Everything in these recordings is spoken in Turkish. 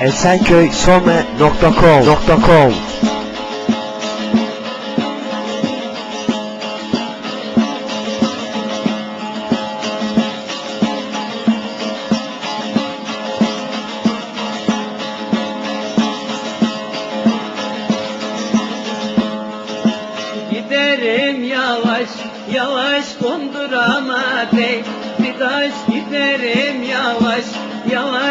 esenköysolme.com Giderim yavaş yavaş kondurama dey Bir taş giderim yavaş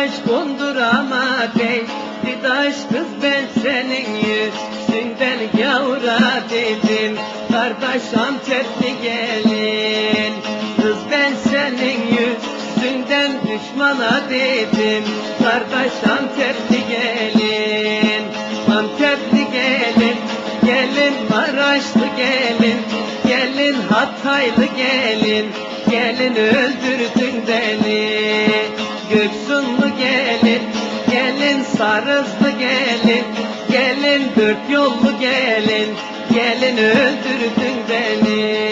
yavaş kondurama dey Bir taş kız ben senin yüzünden yavra dedim. Kardeş Antepli gelin Kız ben senin yüzünden düşmana dedim. Kardeş Antepli gelin Antepli gelin Gelin Maraşlı gelin Gelin Hataylı gelin Gelin öldürdün gelin Gelin Sarızlı gelin Gelin dört yollu gelin Gelin öldürdün beni.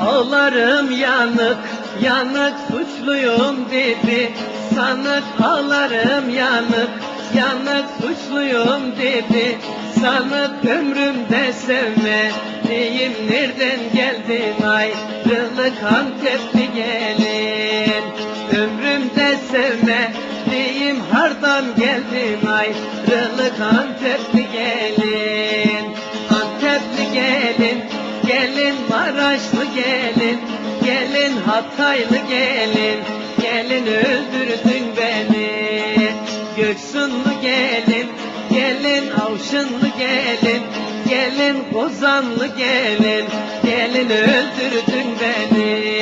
Ağlarım yanık, yanık suçluyum dedi. Sanık ağlarım yanık, yanık suçluyum dedi. Sanık ömrümde sevmediğim nereden geldin ayrılık Antepli gelin. Ömrümde sevmediğim hardan geldin ayrılık Antepli gelin. Antepli gelin Gelin Maraşlı gelin, gelin Hataylı gelin, gelin öldürdün beni. Göksunlu gelin, gelin Avşınlı gelin, gelin Kozanlı gelin, gelin öldürdün beni.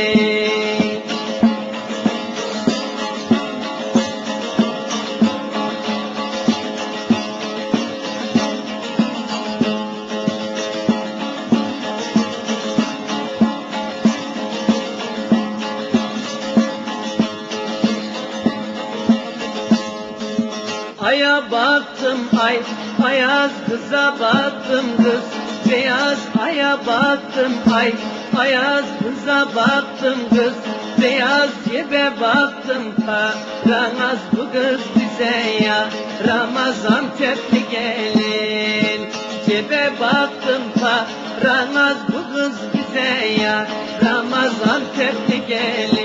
Aya baktım ay, ayaz kıza baktım kız. Beyaz aya baktım ay, ayaz kıza baktım kız. Beyaz cebe baktım paranaz bu kız bize ya Ramazan tepli gelin. Cebe baktım paranaz bu kız bize ya Ramazan tepli gelin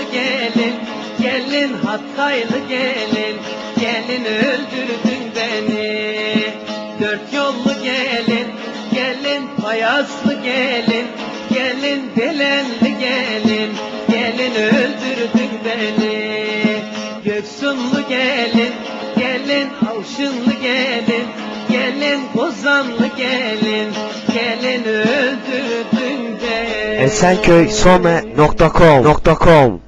Maraşlı gelin, gelin Hataylı gelin, gelin öldürdün beni. Dört yollu gelin, gelin Payaslı gelin, gelin Delenli gelin, gelin öldürdün beni. Göksunlu gelin, gelin Avşınlı gelin, gelin Kozanlı gelin, gelin öldürdün beni. esenköysolme.com